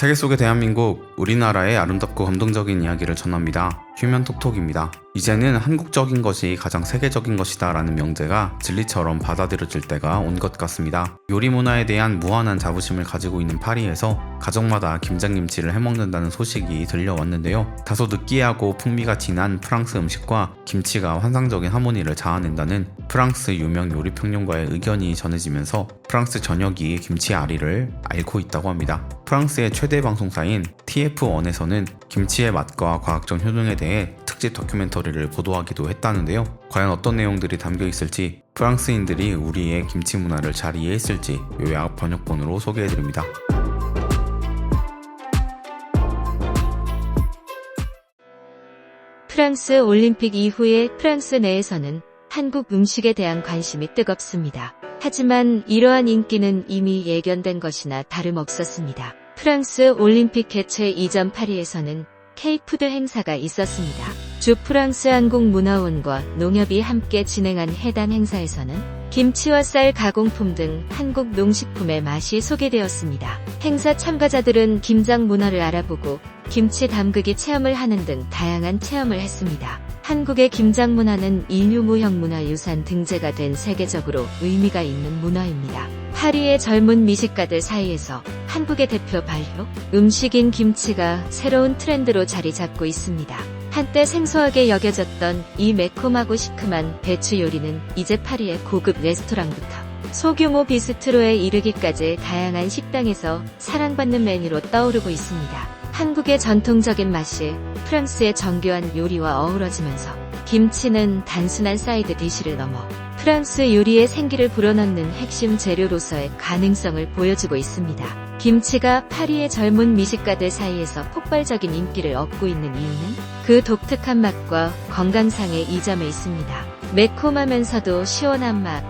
세계 속의 대한민국, 우리나라의 아름답고 감동적인 이야기를 전합니다. 휴면 톡톡입니다. 이제는 한국적인 것이 가장 세계적인 것이다 라는 명제가 진리처럼 받아들여질 때가 온 것 같습니다. 요리 문화에 대한 무한한 자부심을 가지고 있는 파리에서 가정마다 김장김치를 해먹는다는 소식이 들려왔는데요. 다소 느끼하고 풍미가 진한 프랑스 음식과 김치가 환상적인 하모니를 자아낸다는 프랑스 유명 요리 평론가의 의견이 전해지면서 프랑스 전역이 김치 아리를 앓고 있다고 합니다. 프랑스의 최대 방송사인 TF1에서는 김치의 맛과 과학적 효능에 대해 특집 다큐멘터리를 보도하기도 했다는데요. 과연 어떤 내용들이 담겨 있을지 프랑스인들이 우리의 김치 문화를 잘 이해했을지 요약 번역본으로 소개해드립니다. 프랑스 올림픽 이후에 프랑스 내에서는 한국 음식에 대한 관심이 뜨겁습니다. 하지만 이러한 인기는 이미 예견된 것이나 다름없었습니다. 프랑스 올림픽 개최 이전 파리에서는 K푸드 행사가 있었습니다. 주 프랑스 한국문화원과 농협이 함께 진행한 해당 행사에서는 김치와 쌀 가공품 등 한국 농식품의 맛이 소개되었습니다. 행사 참가자들은 김장 문화를 알아보고 김치 담그기 체험을 하는 등 다양한 체험을 했습니다. 한국의 김장 문화는 인유무형 문화유산 등재가 된 세계적으로 의미가 있는 문화입니다. 파리의 젊은 미식가들 사이에서 한국의 대표 발효 음식인 김치가 새로운 트렌드로 자리 잡고 있습니다. 한때 생소하게 여겨졌던 이 매콤하고 시큼한 배추 요리는 이제 파리의 고급 레스토랑부터 소규모 비스트로에 이르기까지 다양한 식당에서 사랑받는 메뉴로 떠오르고 있습니다. 한국의 전통적인 맛이 프랑스의 정교한 요리와 어우러지면서 김치는 단순한 사이드 디시를 넘어 프랑스 요리의 생기를 불어넣는 핵심 재료로서의 가능성을 보여주고 있습니다. 김치가 파리의 젊은 미식가들 사이에서 폭발적인 인기를 얻고 있는 이유는 그 독특한 맛과 건강상의 이점에 있습니다. 매콤하면서도 시원한 맛,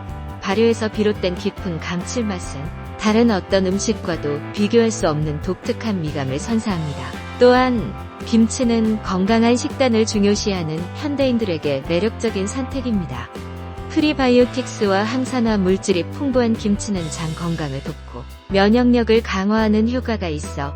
발효에서 비롯된 깊은 감칠맛은 다른 어떤 음식과도 비교할 수 없는 독특한 미감을 선사합니다. 또한 김치는 건강한 식단을 중요시하는 현대인들에게 매력적인 선택입니다. 프리바이오틱스와 항산화 물질이 풍부한 김치는 장 건강을 돕고 면역력을 강화하는 효과가 있어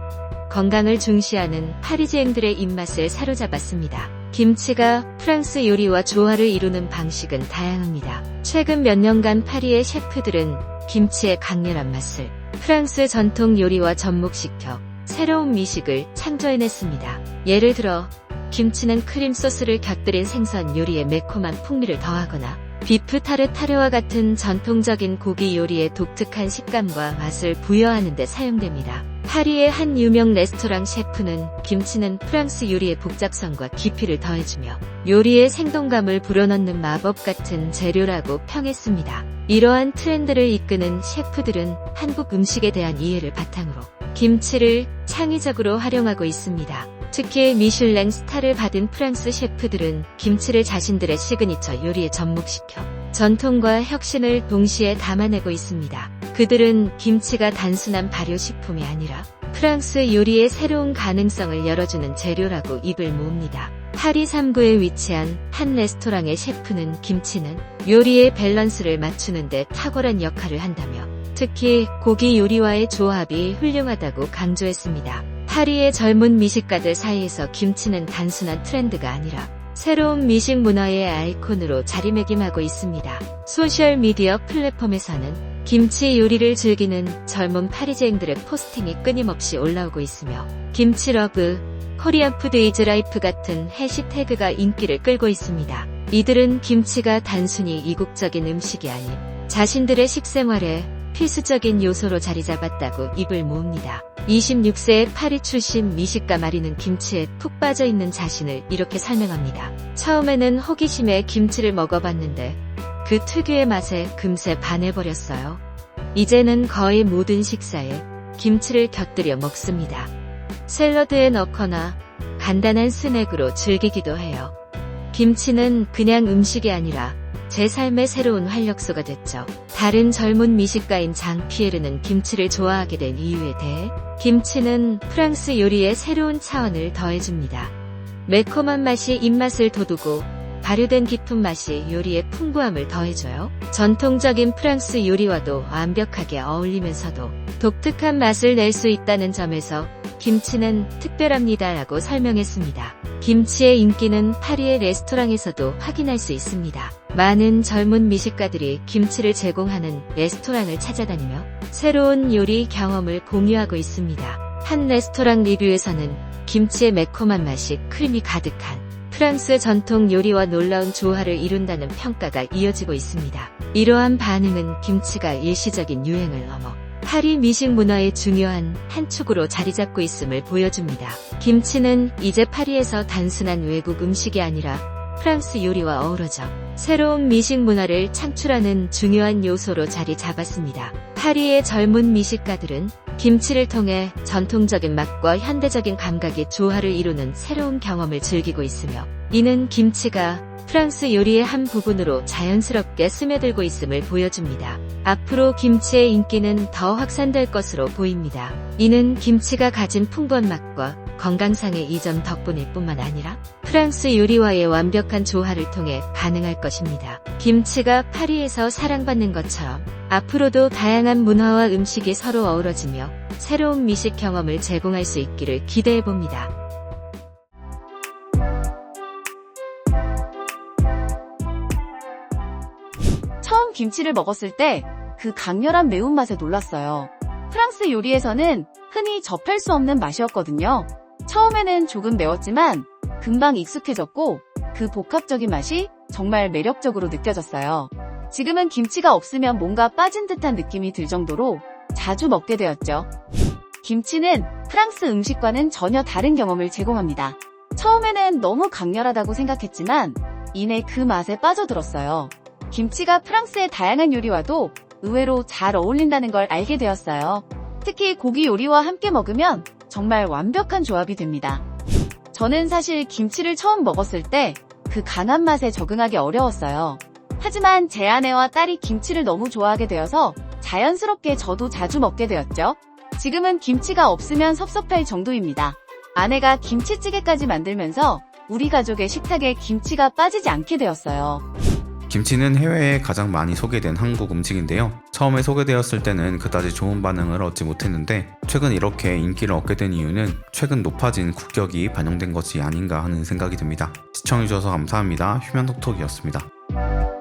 건강을 중시하는 파리지앵들의 입맛을 사로잡았습니다. 김치가 프랑스 요리와 조화를 이루는 방식은 다양합니다. 최근 몇 년간 파리의 셰프들은 김치의 강렬한 맛을 프랑스 전통 요리와 접목시켜 새로운 미식을 창조해냈습니다. 예를 들어 김치는 크림 소스를 곁들인 생선 요리에 매콤한 풍미를 더하거나 비프 타르타르와 같은 전통적인 고기 요리의 독특한 식감과 맛을 부여하는 데 사용됩니다. 파리의 한 유명 레스토랑 셰프는 김치는 프랑스 요리의 복잡성과 깊이를 더해주며 요리의 생동감을 불어넣는 마법 같은 재료라고 평했습니다. 이러한 트렌드를 이끄는 셰프들은 한국 음식에 대한 이해를 바탕으로 김치를 창의적으로 활용하고 있습니다. 특히 미슐랭 스타를 받은 프랑스 셰프들은 김치를 자신들의 시그니처 요리에 접목시켜 전통과 혁신을 동시에 담아내고 있습니다. 그들은 김치가 단순한 발효식품이 아니라 프랑스 요리의 새로운 가능성을 열어주는 재료라고 입을 모읍니다. 파리 3구에 위치한 한 레스토랑의 셰프는 김치는 요리의 밸런스를 맞추는데 탁월한 역할을 한다며 특히 고기 요리와의 조합이 훌륭하다고 강조했습니다. 파리의 젊은 미식가들 사이에서 김치는 단순한 트렌드가 아니라 새로운 미식 문화의 아이콘으로 자리매김하고 있습니다. 소셜미디어 플랫폼에서는 김치 요리를 즐기는 젊은 파리제인들의 포스팅이 끊임없이 올라오고 있으며 김치 러브, 코리안 푸드 이즈 라이프 같은 해시태그가 인기를 끌고 있습니다. 이들은 김치가 단순히 이국적인 음식이 아닌 자신들의 식생활에 필수적인 요소로 자리 잡았다고 입을 모읍니다. 26세의 파리 출신 미식가 마리는 김치에 푹 빠져 있는 자신을 이렇게 설명합니다. 처음에는 호기심에 김치를 먹어봤는데 그 특유의 맛에 금세 반해버렸어요. 이제는 거의 모든 식사에 김치를 곁들여 먹습니다. 샐러드에 넣거나 간단한 스낵으로 즐기기도 해요. 김치는 그냥 음식이 아니라 제 삶의 새로운 활력소가 됐죠. 다른 젊은 미식가인 장 피에르는 김치를 좋아하게 된 이유에 대해 김치는 프랑스 요리의 새로운 차원을 더해줍니다. 매콤한 맛이 입맛을 돋우고 발효된 깊은 맛이 요리의 풍부함을 더해줘요. 전통적인 프랑스 요리와도 완벽하게 어울리면서도 독특한 맛을 낼 수 있다는 점에서 김치는 특별합니다라고 설명했습니다. 김치의 인기는 파리의 레스토랑에서도 확인할 수 있습니다. 많은 젊은 미식가들이 김치를 제공하는 레스토랑을 찾아다니며 새로운 요리 경험을 공유하고 있습니다. 한 레스토랑 리뷰에서는 김치의 매콤한 맛이 크림이 가득한 프랑스 전통 요리와 놀라운 조화를 이룬다는 평가가 이어지고 있습니다. 이러한 반응은 김치가 일시적인 유행을 넘어 파리 미식 문화의 중요한 한 축으로 자리 잡고 있음을 보여줍니다. 김치는 이제 파리에서 단순한 외국 음식이 아니라 프랑스 요리와 어우러져 새로운 미식 문화를 창출하는 중요한 요소로 자리 잡았습니다. 파리의 젊은 미식가들은 김치를 통해 전통적인 맛과 현대적인 감각의 조화를 이루는 새로운 경험을 즐기고 있으며 이는 김치가 프랑스 요리의 한 부분으로 자연스럽게 스며들고 있음을 보여줍니다. 앞으로 김치의 인기는 더 확산될 것으로 보입니다. 이는 김치가 가진 풍부한 맛과 건강상의 이점 덕분일 뿐만 아니라 프랑스 요리와의 완벽한 조화를 통해 가능할 것입니다. 김치가 파리에서 사랑받는 것처럼 앞으로도 다양한 문화와 음식이 서로 어우러지며 새로운 미식 경험을 제공할 수 있기를 기대해 봅니다. 김치를 먹었을 때 그 강렬한 매운맛에 놀랐어요. 프랑스 요리에서는 흔히 접할 수 없는 맛이었거든요. 처음에는 조금 매웠지만 금방 익숙해졌고 그 복합적인 맛이 정말 매력적으로 느껴졌어요. 지금은 김치가 없으면 뭔가 빠진 듯한 느낌이 들 정도로 자주 먹게 되었죠. 김치는 프랑스 음식과는 전혀 다른 경험을 제공합니다. 처음에는 너무 강렬하다고 생각했지만 이내 그 맛에 빠져들었어요. 김치가 프랑스의 다양한 요리와도 의외로 잘 어울린다는 걸 알게 되었어요. 특히 고기 요리와 함께 먹으면 정말 완벽한 조합이 됩니다. 저는 사실 김치를 처음 먹었을 때 그 강한 맛에 적응하기 어려웠어요. 하지만 제 아내와 딸이 김치를 너무 좋아하게 되어서 자연스럽게 저도 자주 먹게 되었죠. 지금은 김치가 없으면 섭섭할 정도입니다. 아내가 김치찌개까지 만들면서 우리 가족의 식탁에 김치가 빠지지 않게 되었어요. 김치는 해외에 가장 많이 소개된 한국 음식인데요. 처음에 소개되었을 때는 그다지 좋은 반응을 얻지 못했는데 최근 이렇게 인기를 얻게 된 이유는 최근 높아진 국격이 반영된 것이 아닌가 하는 생각이 듭니다. 시청해주셔서 감사합니다. 휴면톡톡이었습니다.